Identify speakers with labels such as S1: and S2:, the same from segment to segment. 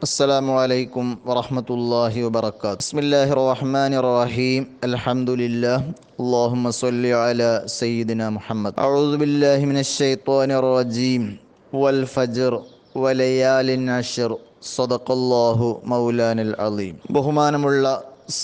S1: السلام عليكم ورحمة الله وبركاته بسم الله الرحمن الرحيم الحمد لله اللهم صل على سيدنا محمد أعوذ بالله من الشيطان الرجيم والفجر وليال عشر صدق الله مولانا العظيم ബഹുമാനമുള്ള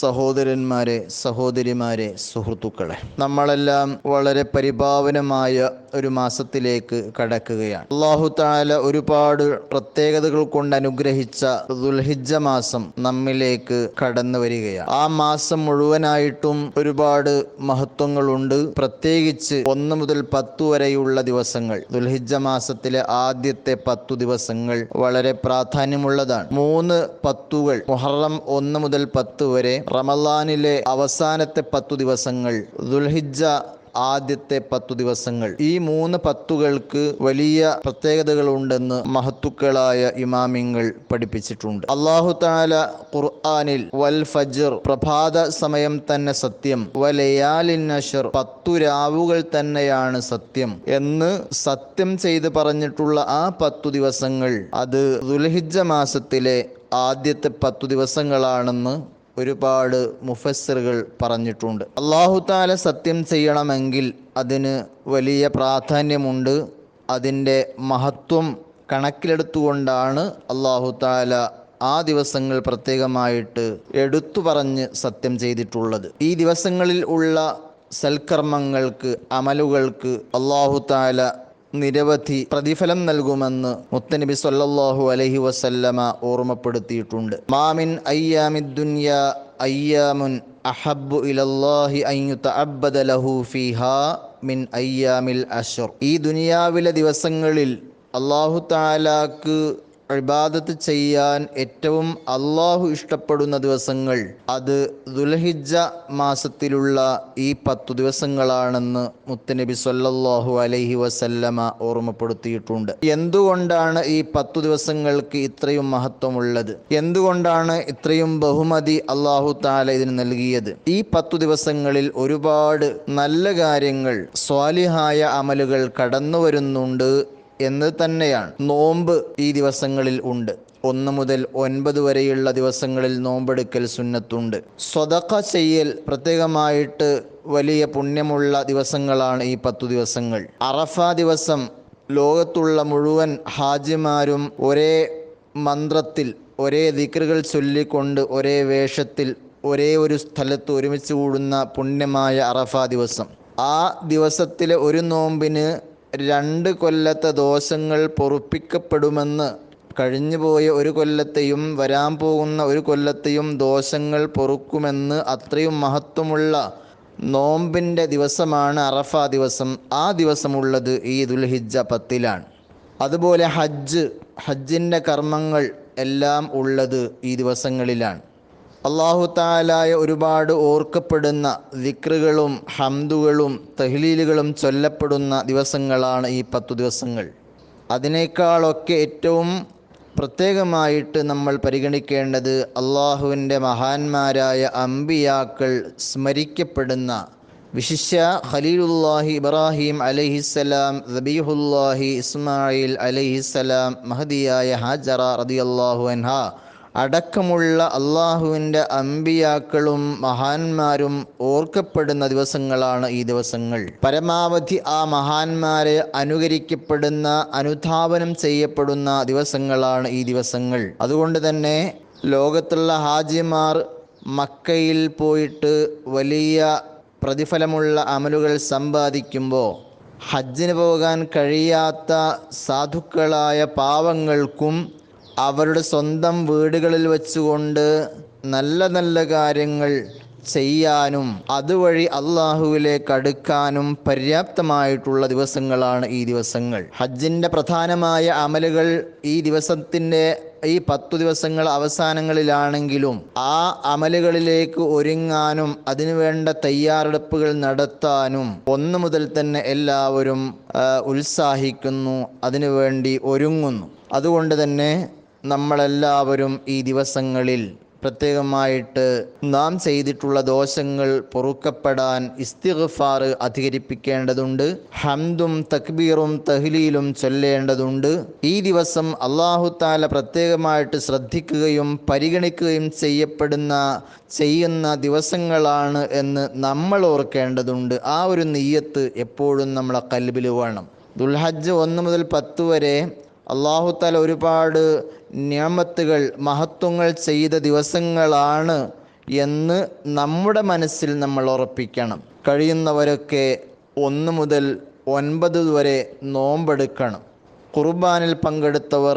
S1: സഹോദരന്മാരെ സഹോദരിമാരെ സുഹൃത്തുക്കളെ നമ്മളെല്ലാം വളരെ പരിഭാവനമായ ഒരു മാസത്തിലേക്ക് കടക്കുകയാണ്. അള്ളാഹു താല ഒരുപാട് പ്രത്യേകതകൾ കൊണ്ട് അനുഗ്രഹിച്ച ദുൽഹിജ മാസം നമ്മിലേക്ക് കടന്നു വരികയാണ്. ആ മാസം മുഴുവനായിട്ടും ഒരുപാട് മഹത്വങ്ങളുണ്ട്. പ്രത്യേകിച്ച് ഒന്ന് മുതൽ പത്തു വരെയുള്ള ദിവസങ്ങൾ. ദുൽഹിജ മാസത്തിലെ ആദ്യത്തെ പത്തു ദിവസങ്ങൾ വളരെ പ്രാധാന്യമുള്ളതാണ്. മൂന്ന് പത്തുകൾ മുഹറം ഒന്ന് മുതൽ പത്ത് വരെ റമലാനിലെ അവസാനത്തെ പത്തു ദിവസങ്ങൾ ദുൽഹിജ്ജ ആദ്യത്തെ പത്തു ദിവസങ്ങൾ. ഈ മൂന്ന് പത്തുകൾക്ക് വലിയ പ്രത്യേകതകളുണ്ടെന്ന് മഹത്തുക്കളായ ഇമാമിങ്ങൾ പഠിപ്പിച്ചിട്ടുണ്ട്. അള്ളാഹു താല ഖുർആാനിൽ വൽ ഫജർ പ്രഭാത സമയം തന്നെ സത്യം വലയാലിൻ നഷർ പത്തു രാവുകൾ തന്നെയാണ് സത്യം എന്ന് സത്യം ചെയ്ത് പറഞ്ഞിട്ടുള്ള ആ പത്തു ദിവസങ്ങൾ അത് ദുൽഹിജ മാസത്തിലെ ആദ്യത്തെ പത്തു ദിവസങ്ങളാണെന്ന് ഒരുപാട് മുഫസ്സിറുകൾ പറഞ്ഞിട്ടുണ്ട്. അള്ളാഹു താല സത്യം ചെയ്യണമെങ്കിൽ അതിന് വലിയ പ്രാധാന്യമുണ്ട്. അതിന്റെ മഹത്വം കണക്കിലെടുത്തുകൊണ്ടാണ് അള്ളാഹു താല ആ ദിവസങ്ങൾ പ്രത്യേകമായിട്ട് എടുത്തു പറഞ്ഞ് സത്യം ചെയ്തിട്ടുള്ളത്. ഈ ദിവസങ്ങളിൽ ഉള്ള സൽക്കർമ്മങ്ങൾക്ക് അമലുകൾക്ക് അള്ളാഹു താല നിരവധി പ്രതിഫലം നൽകുമെന്ന് മുത്തനബി സൊല്ലാഹു അലഹി വസല്ലമ ഓർമ്മപ്പെടുത്തിയിട്ടുണ്ട്. മാമിൻ അയ്യാമിദ്ദുന്യ അയ്യാമുൻ അഹബ്ബു ഇലല്ലാഹി അയ്യുത്ത യുതഅബ്ബദ ലഹു ഫിഹാ മിൻ അയ്യാമിൽ അഷുർ ഈ ദുനിയാവിലെ ദിവസങ്ങളിൽ അള്ളാഹു താലാക്ക് ഇബാദത്ത് ചെയ്യാൻ ഏറ്റവും അള്ളാഹു ഇഷ്ടപ്പെടുന്ന ദിവസങ്ങൾ അത് ദുൽഹിജ്ജ മാസത്തിലുള്ള ഈ പത്തു ദിവസങ്ങളാണെന്ന് മുത്തനബി സ്വല്ലല്ലാഹു അലൈഹി വസല്ലമ ഓർമ്മപ്പെടുത്തിയിട്ടുണ്ട്. എന്തുകൊണ്ടാണ് ഈ പത്തു ദിവസങ്ങൾക്ക് ഇത്രയും മഹത്വമുള്ളത്? എന്തുകൊണ്ടാണ് ഇത്രയും ബഹുമതി അള്ളാഹു താല ഇതിന് നൽകിയത്? ഈ പത്തു ദിവസങ്ങളിൽ ഒരുപാട് നല്ല കാര്യങ്ങൾ സ്വാലിഹായ അമലുകൾ കടന്നു വരുന്നുണ്ട് എന്ന് തന്നെയാണ്. നോമ്പ് ഈ ദിവസങ്ങളിൽ ഉണ്ട്. ഒന്ന് മുതൽ ഒൻപത് വരെയുള്ള ദിവസങ്ങളിൽ നോമ്പെടുക്കൽ സുന്നത്തുണ്ട്. സ്വതക്ക ചെയ്യൽ പ്രത്യേകമായിട്ട് വലിയ പുണ്യമുള്ള ദിവസങ്ങളാണ് ഈ പത്തു ദിവസങ്ങൾ. അറഫ ദിവസം ലോകത്തുള്ള മുഴുവൻ ഹാജിമാരും ഒരേ മന്ത്രത്തിൽ ഒരേ ദിക്റുകൾ ചൊല്ലിക്കൊണ്ട് ഒരേ വേഷത്തിൽ ഒരേ ഒരു സ്ഥലത്ത് ഒരുമിച്ച് കൂടുന്ന പുണ്യമായ അറഫ ദിവസം. ആ ദിവസത്തിലെ ഒരു നോമ്പിന് രണ്ട് കൊല്ലത്തെ ദോഷങ്ങൾ പൊറുപ്പിക്കപ്പെടുമെന്ന് കഴിഞ്ഞുപോയ ഒരു കൊല്ലത്തെയും വരാൻ പോകുന്ന ഒരു കൊല്ലത്തെയും ദോഷങ്ങൾ പൊറുക്കുമെന്ന് അത്രയും മഹത്വമുള്ള നോമ്പിന്റെ ദിവസമാണ് അറഫ ദിവസം. ആ ദിവസമുള്ളത് ഈ ദുൽഹിജ്ജ പത്തിലാണ്. അതുപോലെ ഹജ്ജ് ഹജ്ജിന്റെ കർമ്മങ്ങൾ എല്ലാം ഉള്ളത് ഈ ദിവസങ്ങളിലാണ്. അള്ളാഹു താലായ ഒരുപാട് ഓർക്കപ്പെടുന്ന വിക്രുകളും ഹംദുകളും തഹ്ലീലുകളും ചൊല്ലപ്പെടുന്ന ദിവസങ്ങളാണ് ഈ പത്തു ദിവസങ്ങൾ. അതിനേക്കാളൊക്കെ ഏറ്റവും പ്രത്യേകമായിട്ട് നമ്മൾ പരിഗണിക്കേണ്ടത് അള്ളാഹുവിന്റെ മഹാന്മാരായ അമ്പിയാക്കൾ സ്മരിക്കപ്പെടുന്ന വിശിഷ്യ ഖലീലുല്ലാഹി ഇബ്രാഹിം അലഹിസ്സലാം റബീഹുല്ലാഹി ഇസ്മായിൽ അലഹിസ്സലാം മഹദിയായ ഹാജറ റതിയല്ലാഹു അൻഹ അടക്കമുള്ള അള്ളാഹുവിന്റെ അമ്പിയാക്കളും മഹാന്മാരും ഓർക്കപ്പെടുന്ന ദിവസങ്ങളാണ് ഈ ദിവസങ്ങൾ. പരമാവധി ആ മഹാന്മാരെ അനുകരിക്കപ്പെടുന്ന അനുധാപനം ചെയ്യപ്പെടുന്ന ദിവസങ്ങളാണ് ഈ ദിവസങ്ങൾ. അതുകൊണ്ട് തന്നെ ലോകത്തുള്ള ഹാജിമാർ മക്കയിൽ പോയിട്ട് വലിയ പ്രതിഫലമുള്ള അമലുകൾ സമ്പാദിക്കുമ്പോൾ ഹജ്ജിന് പോകാൻ കഴിയാത്ത സാധുക്കളായ പാവങ്ങൾക്കും അവരുടെ സ്വന്തം വീടുകളിൽ വെച്ചുകൊണ്ട് നല്ല നല്ല കാര്യങ്ങൾ ചെയ്യാനും അതുവഴി അള്ളാഹുവിലേക്ക് അടുക്കാനും പര്യാപ്തമായിട്ടുള്ള ദിവസങ്ങളാണ് ഈ ദിവസങ്ങൾ. ഹജ്ജിന്റെ പ്രധാനമായ അമലുകൾ ഈ ദിവസത്തിന്റെ ഈ പത്തു ദിവസങ്ങൾ അവസാനങ്ങളിലാണെങ്കിലും ആ അമലുകളിലേക്ക് ഒരുങ്ങാനും അതിനുവേണ്ട തയ്യാറെടുപ്പുകൾ നടത്താനും ഒന്നു മുതൽ തന്നെ എല്ലാവരും ഉത്സാഹിക്കുന്നു അതിനുവേണ്ടി ഒരുങ്ങുന്നു. അതുകൊണ്ട് തന്നെ നമ്മളെല്ലാവരും ഈ ദിവസങ്ങളിൽ പ്രത്യേകമായിട്ട് നാം ചെയ്തിട്ടുള്ള ദോഷങ്ങൾ പൊറുക്കപ്പെടാൻ ഇസ്തിഗ്ഫാർ അധികരിപ്പിക്കേണ്ടതുണ്ട്. ഹംദും തക്ബീറും തഹ്ലീലും ചൊല്ലേണ്ടതുണ്ട്. ഈ ദിവസം അള്ളാഹുത്താല പ്രത്യേകമായിട്ട് ശ്രദ്ധിക്കുകയും പരിഗണിക്കുകയും ചെയ്യപ്പെടുന്ന ചെയ്യുന്ന ദിവസങ്ങളാണ് എന്ന് നമ്മൾ ഓർക്കേണ്ടതുണ്ട്. ആ ഒരു നെയ്യത്ത് എപ്പോഴും നമ്മളെ കൽബിൽ വേണം. ദുൽഹജ്ജ് ഒന്ന് മുതൽ പത്ത് വരെ അള്ളാഹു താല ഒരുപാട് നിയമത്തുകൾ മഹത്വങ്ങൾ ചെയ്ത ദിവസങ്ങളാണ് എന്ന് നമ്മുടെ മനസ്സിൽ നമ്മൾ ഉറപ്പിക്കണം. കഴിയുന്നവരൊക്കെ ഒന്ന് മുതൽ ഒൻപത് വരെ നോമ്പെടുക്കണം. കുർബാനിൽ പങ്കെടുത്തവർ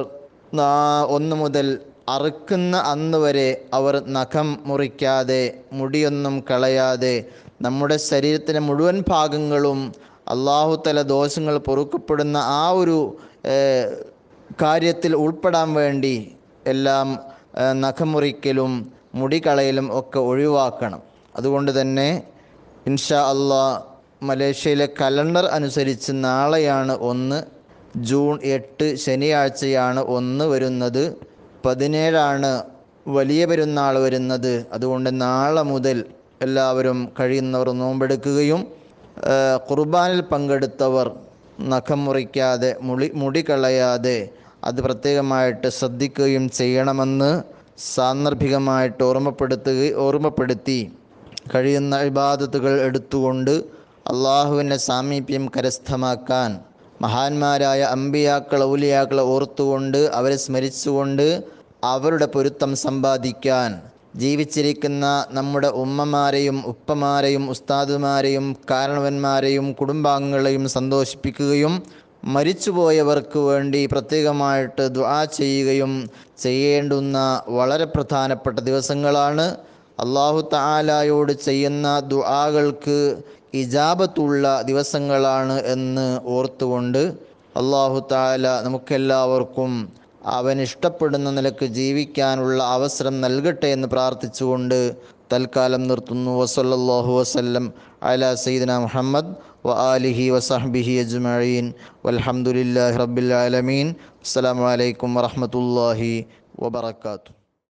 S1: ഒന്ന് മുതൽ അറുക്കുന്ന അന്ന് വരെ അവർ നഖം മുറിക്കാതെ മുടിയൊന്നും കളയാതെ നമ്മുടെ ശരീരത്തിന്റെ മുഴുവൻ ഭാഗങ്ങളും അള്ളാഹുത്തല ദോഷങ്ങൾ പൊറുക്കപ്പെടുന്ന ആ ഒരു കാര്യത്തിൽ ഉൾപ്പെടാൻ വേണ്ടി എല്ലാം നഖമുറിക്കലും മുടികളയലും ഒക്കെ ഒഴിവാക്കണം. അതുകൊണ്ട് തന്നെ ഇൻഷാ അള്ളാ മലേഷ്യയിലെ കലണ്ടർ അനുസരിച്ച് നാളെയാണ് ഒന്ന് ജൂൺ എട്ട് ശനിയാഴ്ചയാണ് ഒന്ന് വരുന്നത്. പതിനേഴാണ് വലിയ പെരുന്നാൾ വരുന്നത്. അതുകൊണ്ട് നാളെ മുതൽ എല്ലാവരും കഴിയുന്നവർ നോമ്പെടുക്കുകയും കുർബാനിൽ പങ്കെടുത്തവർ നഖം മുറിക്കാതെ മുടി മുടി കളയാതെ അത് പ്രത്യേകമായിട്ട് ശ്രദ്ധിക്കുകയും ചെയ്യണമെന്ന് സാന്ദർഭികമായിട്ട് ഓർമ്മപ്പെടുത്തുക ഓർമ്മപ്പെടുത്തി കഴിയുന്ന ഇബാദത്തുകൾ എടുത്തുകൊണ്ട് അള്ളാഹുവിന്റെ സാമീപ്യം കരസ്ഥമാക്കാൻ മഹാന്മാരായ അമ്പിയാക്കൾ ഔലിയാക്കളെ ഓർത്തുകൊണ്ട് അവരെ സ്മരിച്ചുകൊണ്ട് അവരുടെ പൊരുത്തം സമ്പാദിക്കാൻ ജീവിച്ചിരിക്കുന്ന നമ്മുടെ ഉമ്മമാരെയും ഉപ്പമാരെയും ഉസ്താദുമാരെയും കാരണവന്മാരെയും കുടുംബാംഗങ്ങളെയും സന്തോഷിപ്പിക്കുകയും മരിച്ചുപോയവർക്ക് വേണ്ടി പ്രത്യേകമായിട്ട് ദുആ ചെയ്യുകയും ചെയ്യേണ്ടുന്ന വളരെ പ്രധാനപ്പെട്ട ദിവസങ്ങളാണ്. അള്ളാഹു താലായോട് ചെയ്യുന്ന ദുആകൾക്ക് ഇജാബത്തുള്ള ദിവസങ്ങളാണ് എന്ന് ഓർത്തുകൊണ്ട് അള്ളാഹു താല നമുക്കെല്ലാവർക്കും അവൻ ഇഷ്ടപ്പെടുന്ന നിലയ്ക്ക് ജീവിക്കാനുള്ള അവസരം നൽകട്ടെ എന്ന് പ്രാർത്ഥിച്ചുകൊണ്ട് തൽക്കാലം നിർത്തുന്നു. വസല്ലല്ലാഹു വസല്ലം അല സയ്യിദന മുഹമ്മദ്. وآله وصحبه أجمعين. والحمد لله رب العالمين. السلام عليكم ورحمة الله وبركاته.